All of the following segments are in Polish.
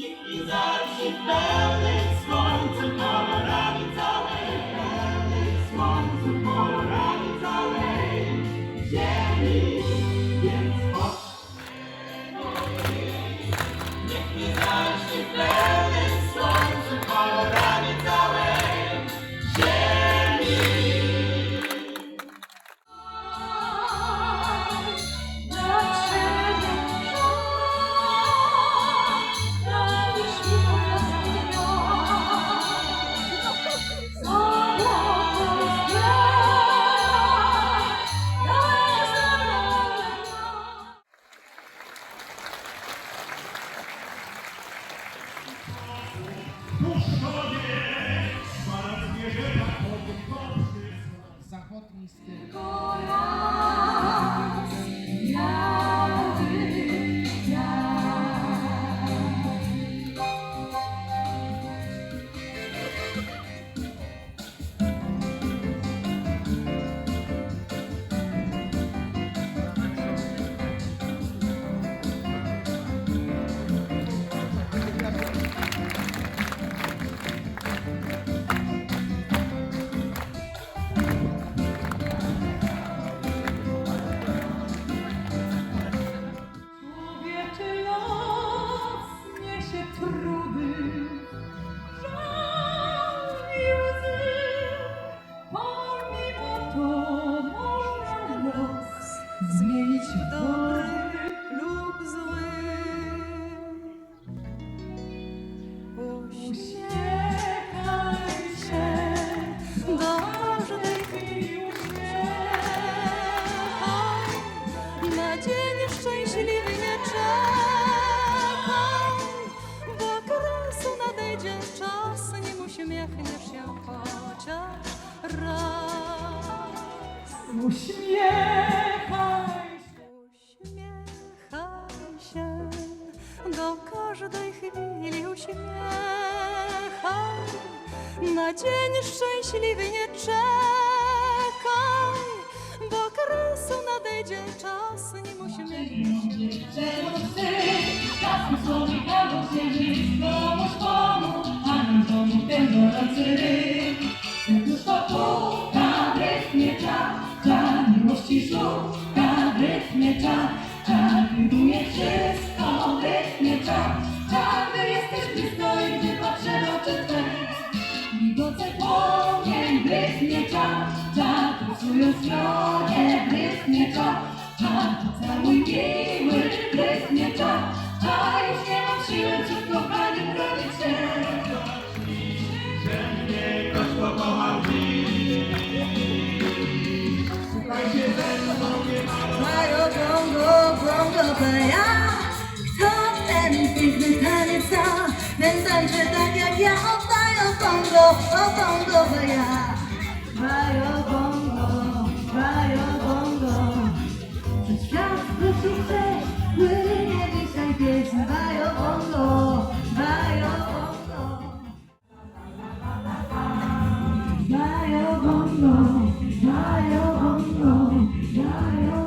Is that she fell, it's going to come. zachod místy. Raz. Uśmiechaj się, uśmiechaj się, do każdej chwili uśmiechaj. Na dzień szczęśliwy nie czekaj, bo kresu nadejdzie czas, nim uśmiechniesz się. Migoce brytnie czas, czas, całuj miły, brytnie czas, czas, już nie mam siły przed kochaniem bronić się. Mają bongo, bongo, ja Kto ten piękny taniec zna Ten tańczy tak jak ja Oddają bongo, o bongo, ja Mają bongo, Mają bongo, mają bongo Mają bongo,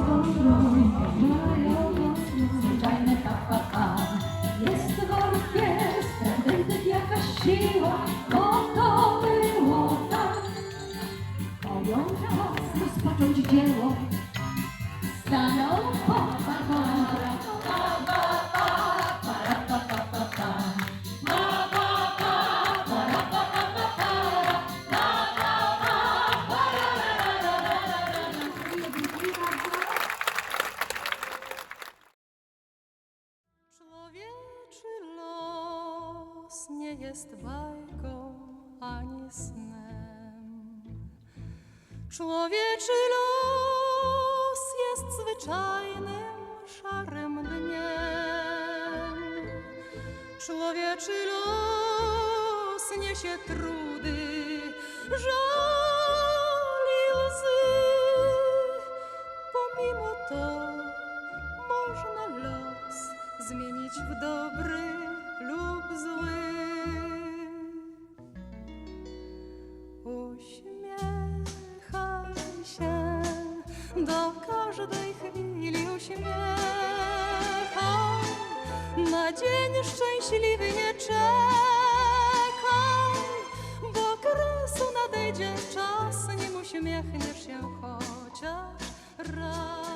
los nie jest bajką ani snem. Człowieczy los jest zwyczajnym, szarym dniem. Człowieczy los niesie trudy, żal i łzy. Pomimo to można los zmienić w dobry lub zły. do każdej chwili uśmiecham. Na dzień szczęśliwy nie czekam, bo kresu nadejdzie czas, nim uśmiechniesz się chociaż raz.